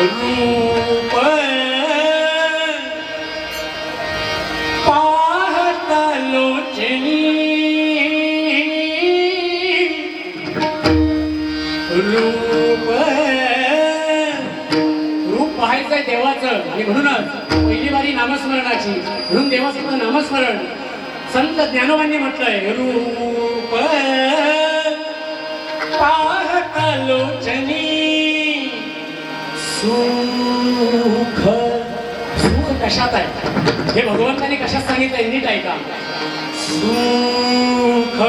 रूप पाहता लोचनी रूप रूप पाहायचंय देवाचं आणि म्हणूनच पहिली बारी नामस्मरणाची म्हणून देवाचं नामस्मरण संत ज्ञानोबांनी म्हटलंय रूप पाहता लोचनी सुख सुख कशात आहे? हे भगवंताने कशात सांगितलंय नीट ऐका सुख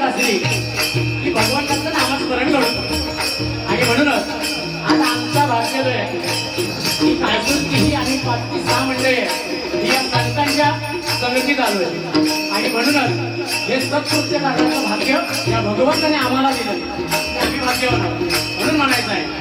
जाणीव असली की भगवंताचं नामस्मरण करतो आणि म्हणूनच आज आमचा भाग्य जो आहे ही काळजुलची ही आणि पाचवी सहा मंडळी आहे ही या संतांच्या आलो आहेत आणि म्हणूनच हे सत्कृत्य करण्याचं भाग्य या भगवंताने आम्हाला दिलं. आम्ही भाग्यवान आहोत. म्हणून म्हणायचं आहे